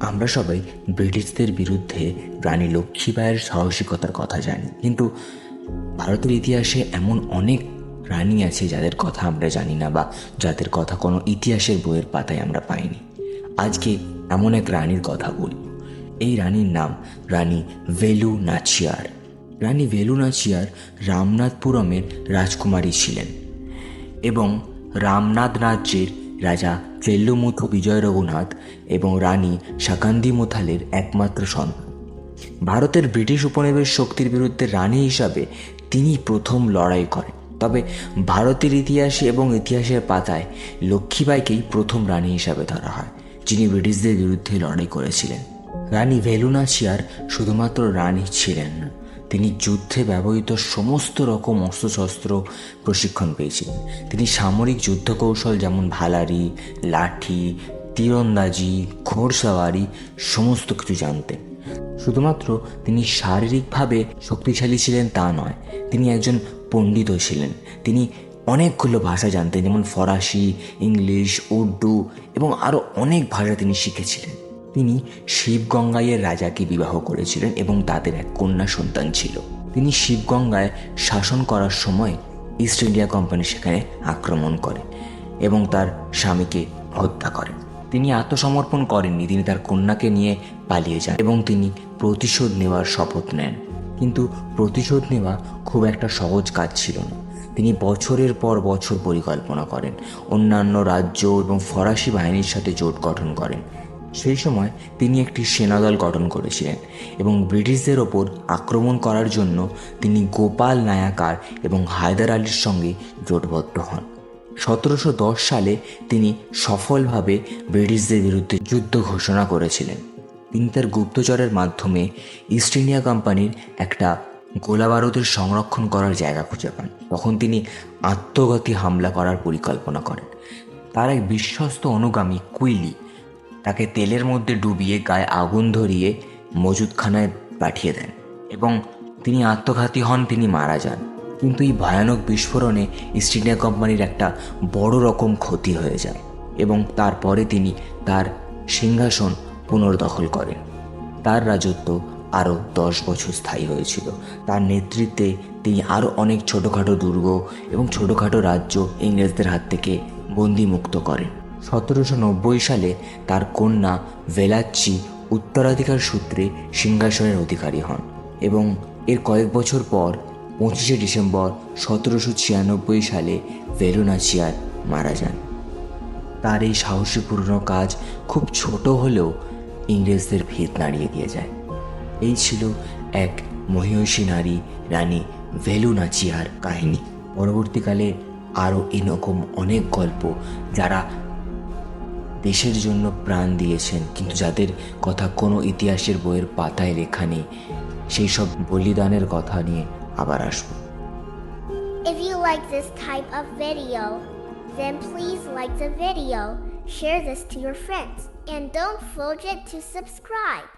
আমরা সবাই ব্রিটিশদের বিরুদ্ধে রানী লক্ষ্মীবাইয়ের সাহসিকতার কথা জানি। কিন্তু ভারতের ইতিহাসে এমন অনেক রানী আছে যাদের কথা আমরা জানি না বা যাদের কথা কোনো ইতিহাসের বইয়ের পাতায় আমরা পাইনি। আজকে এমন এক রানীর কথা বলব এই রানীর নাম রানী ভেলু নাচিয়ার রানী ভেলু নাচিয়ার রামনাথপুরমের রাজকুমারী ছিলেন এবং রামনাথ রাজ্যের রাজা চেল্লুমুথু বিজয় রঘুনাথ এবং রানী শাকান্দি মুথালের একমাত্র সন্তান। ভারতের ব্রিটিশ উপনিবেশ শক্তির বিরুদ্ধে রানী হিসাবে তিনি প্রথম লড়াই করেন। তবে ভারতের ইতিহাসে এবং ইতিহাসের পাতায় লক্ষ্মীবাইকেই প্রথম রানী হিসাবে ধরা হয়, যিনি ব্রিটিশদের বিরুদ্ধে লড়াই করেছিলেন। রানী ভেলুনাচিয়ার শুধুমাত্র রানী ছিলেন না। তিনি যুদ্ধে ব্যবহৃত সমস্ত রকম অস্ত্রশস্ত্র প্রশিক্ষণ পেয়েছিলেন তিনি সামরিক যুদ্ধ কৌশল যেমন ভালারি লাঠি, তীরন্দাজি, ঘোড়সাওয়ারি সমস্ত কিছু জানতেন। শুধুমাত্র তিনি শারীরিকভাবে শক্তিশালী ছিলেন তা নয়, তিনি একজন পণ্ডিতও ছিলেন। তিনি অনেকগুলো ভাষা জানতেন, যেমন ফরাসি, ইংলিশ, উর্দু এবং আরও অনেক ভাষা তিনি শিখেছিলেন। তিনি শিবগঙ্গাইয়ের রাজাকে বিবাহ করেছিলেন এবং তাদের এক কন্যা সন্তান ছিল। তিনি শিবগঙ্গায় শাসন করার সময় ইস্ট ইন্ডিয়া কোম্পানি সেখানে আক্রমণ করে এবং তার স্বামীকে হত্যা করেন। তিনি আত্মসমর্পণ করেননি, তিনি তার কন্যাকে নিয়ে পালিয়ে যান এবং তিনি প্রতিশোধ নেওয়ার শপথ নেন। কিন্তু প্রতিশোধ নেওয়া খুব একটা সহজ কাজ ছিল না। তিনি বছরের পর বছর পরিকল্পনা করেন, অন্যান্য রাজ্য এবং ফরাসি বাহিনীর সাথে জোট গঠন করেন। সেই সময় তিনি একটি সেনাদল গঠন করেছিলেন এবং ব্রিটিশদের ওপর আক্রমণ করার জন্য তিনি গোপাল নায়াকার এবং হায়দার আলীর সঙ্গে জোটবদ্ধ হন। সতেরোশো দশ সালে তিনি সফলভাবে ব্রিটিশদের বিরুদ্ধে যুদ্ধ ঘোষণা করেছিলেন। তিনি তার গুপ্তচরের মাধ্যমে ইস্ট ইন্ডিয়া কোম্পানির একটা গোলাবারুদের সংরক্ষণ করার জায়গা খুঁজে পান। তখন তিনি আত্মঘাতী হামলা করার পরিকল্পনা করেন। তার এক বিশ্বস্ত অনুগামী কুইলি তাকে তেলের মধ্যে ডুবিয়ে গায়ে আগুন ধরিয়ে মজুদখানায় পাঠিয়ে দেন এবং তিনি আত্মঘাতী হন, তিনি মারা যান। কিন্তু এই ভয়ানক বিস্ফোরণে ইস্ট ইন্ডিয়া কোম্পানির একটা বড় রকম ক্ষতি হয়ে যায় এবং তারপরে তিনি তার সিংহাসন পুনর্দখল করেন। তার রাজত্ব আরও দশ বছর স্থায়ী হয়েছিল। তার নেতৃত্বে তিনি আরও অনেক ছোটোখাটো দুর্গ এবং ছোটোখাটো রাজ্য ইংরেজদের হাত থেকে বন্দিমুক্ত করেন। সতেরোশো নব্বই সালে তার কন্যা ভেলাচ্চি উত্তরাধিকার সূত্রে সিংহাসনের অধিকারী হন এবং এর কয়েক বছর পর পঁচিশে ডিসেম্বর সতেরোশো ছিয়ানব্বই সালে ভেলুনাচিয়ার মারা যান। তার এই সাহসীপূর্ণ কাজ খুব ছোট হলেও ইংরেজদের ভিত নাড়িয়ে দিয়ে যায়। এই ছিল এক মহিষী নারী রানী ভেলু নাচিয়ার কাহিনী। পরবর্তীকালে আরও এরকম অনেক গল্প যারা দেশের জন্য প্রাণ দিয়েছেন কিন্তু যাদের কথা কোনো ইতিহাসের বইয়ের পাতায় লেখা নেই সেই সব বলিদানের কথা নিয়ে আবার আসব If you like this type of video, then please like the video, share this to your friends, and don't forget to subscribe.